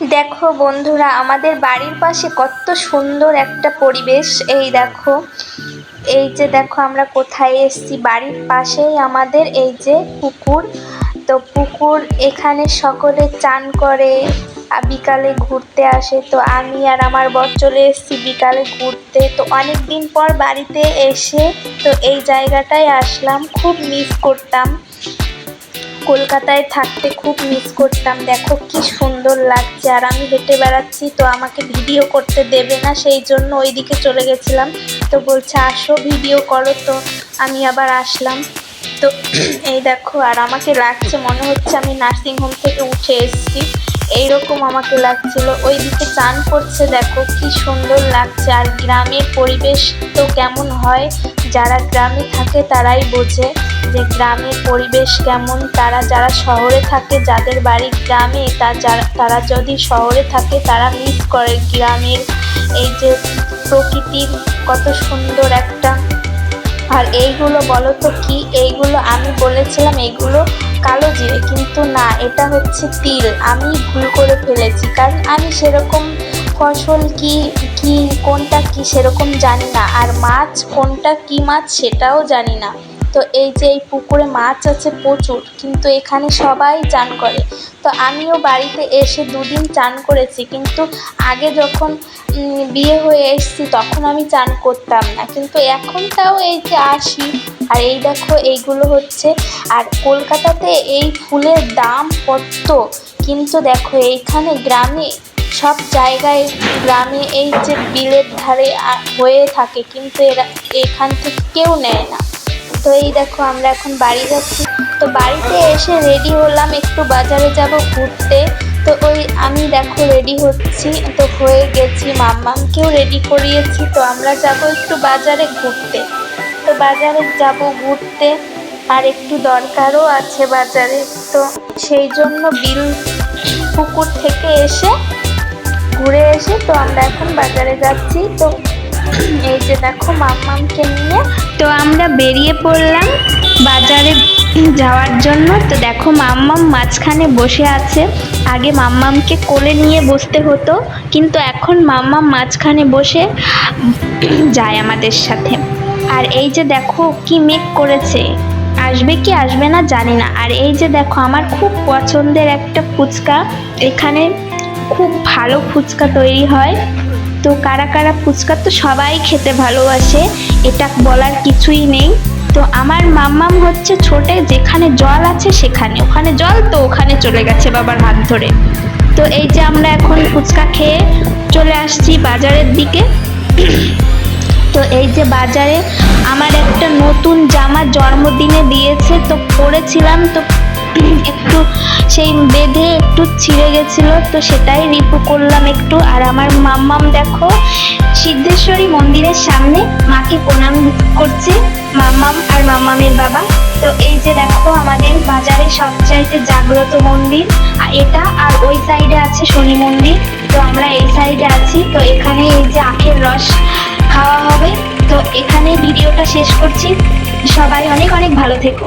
দেখো বন্ধুরা, আমাদের বাড়ির পাশে কত সুন্দর একটা পরিবেশ। এই দেখো, এই যে দেখো আমরা কোথায় এসেছি। বাড়ির পাশেই আমাদের এই যে পুকুর। তো পুকুর এখানে সকলে চান করে বিকালে ঘুরতে আসে। তো আমি আর আমার বর চলে এসেছি বিকালে ঘুরতে। তো অনেক দিন পর বাড়িতে এসে তো এই জায়গাটায় আসলাম। খুব মিস করতাম। কলকাতায় থাকতে খুব মিস করতাম। দেখো কি সুন্দর লাগছে। আর আমি হেঁটে বেড়াচ্ছি, তো আমাকে ভিডিও করতে দেবে না, সেই জন্য ওইদিকে চলে গেছিলাম। তো বলছে, আসো ভিডিও করো তো। আমি আবার আসলাম। তো এই দেখো, আর আমাকে লাগছে, মনে হচ্ছে আমি নার্সিংহোম থেকে উঠে এসেছি। এইরকম আমাকে লাগছিল। ওই দিকে চান করছে, দেখো কি সুন্দর লাগছে। আর গ্রামের পরিবেশ তো কেমন হয়, যারা গ্রামে থাকে তারাই বোঝে। যে গ্রামের পরিবেশ কেমন, তারা যারা শহরে থাকে, যাদের বাড়ি গ্রামে, তা তারা যদি শহরে থাকে, তারা মিস করে গ্রামের এই যে প্রকৃতির কত সুন্দর একটা। আর এইগুলো বলো তো কি? এইগুলো আমি বলেছিলাম এইগুলো কালো জিরে, কিন্তু না, এটা হচ্ছে তিল। আমি ভুল করে ফেলেছি, কারণ আমি সেরকম ফসল কি কি, কোনটা কি সেরকম জানি না। আর মাছ, কোনটা কি মাছ সেটাও জানি না। তো এই যে এই পুকুরে মাছ আছে প্রচুর, কিন্তু এখানে সবাই চান করে। তো আমিও বাড়িতে এসে দুদিন চান করেছি, কিন্তু আগে যখন বিয়ে হয়ে এসেছি তখন আমি চান করতাম না। কিন্তু এখন তাও এই যে আসি, আর এই দেখো এইগুলো হচ্ছে, আর কলকাতাতে এই ফুলের দাম কত? কিন্তু দেখো এইখানে গ্রামে, সব জায়গায় গ্রামে এই যে বিলের ধারে হয়ে থাকে, কিন্তু এরা এখান থেকে কেউ নেয় না। তো এই দেখো, আমরা এখন বাড়ি যাচ্ছি। তো বাড়িতে এসে রেডি হলাম একটু বাজারে যাব ঘুরতে। তো ওই আমি দেখো রেডি হচ্ছি। তো হয়ে গেছি, মাম্মামকেও রেডি করিয়েছি। তো আমরা যাব একটু বাজারে ঘুরতে। তো বাজারে যাব ঘুরতে। আর একটু দরকারও আছে বাজারে। তো সেই জন্য বিল পুকুর থেকে এসে ঘুরে এসে তো আমরা এখন বাজারে যাচ্ছি। তো এই যে দেখো মাম্মামকে নিয়ে। তো আমরা বেরিয়ে পড়লাম বাজারে যাওয়ার জন্য। তো দেখো মাম্মাম মাঝখানে বসে আছে। আগে মাম্মামকে কোলে নিয়ে বসতে হতো, কিন্তু এখন মাম্মাম মাঝখানে বসে যায় আমাদের সাথে। আর এই যে দেখো কি মেক করেছে। আসবে কি আসবে না জানি না। আর এই যে দেখো আমার খুব পছন্দের একটা ফুচকা। এখানে খুব ভালো ফুচকা তৈরি হয়। তো কারা কারা ফুচকা তো সবাই খেতে ভালোবাসে, এটা বলার কিছুই নেই। তো আমার মাম্মাম হচ্ছে ছোটে, যেখানে জল আছে সেখানে। ওখানে জল তো ওখানে চলে গেছে বাবার হাত ধরে। তো এই যে আমরা এখন ফুচকা খেয়ে চলে আসছি বাজারের দিকে। তো এই যে বাজারে আমার একটা নতুন জামা জন্মদিনে দিয়েছে, তো পরেছিলাম, তো সেই বেঁধে একটু ছিঁড়ে গেছিল, তো সেটাই রিপু করলাম একটু। আর আমার মাম্মাম দেখো, সিদ্ধেশ্বরী মন্দিরের সামনে মাকে প্রণাম করছে মাম্মাম আর মাম্মামের বাবা। তো এই যে দেখো আমাদের বাজারে সবচাইতে জাগ্রত মন্দির, আর এটা আর ওই সাইডে আছে শনি মন্দির, তো আমরা এই সাইডে আছি। তো এখানে এই যে আখের রস খাওয়া হবে। তো এখানে ভিডিওটা শেষ করছি। সবাই অনেক অনেক ভালো থেকো।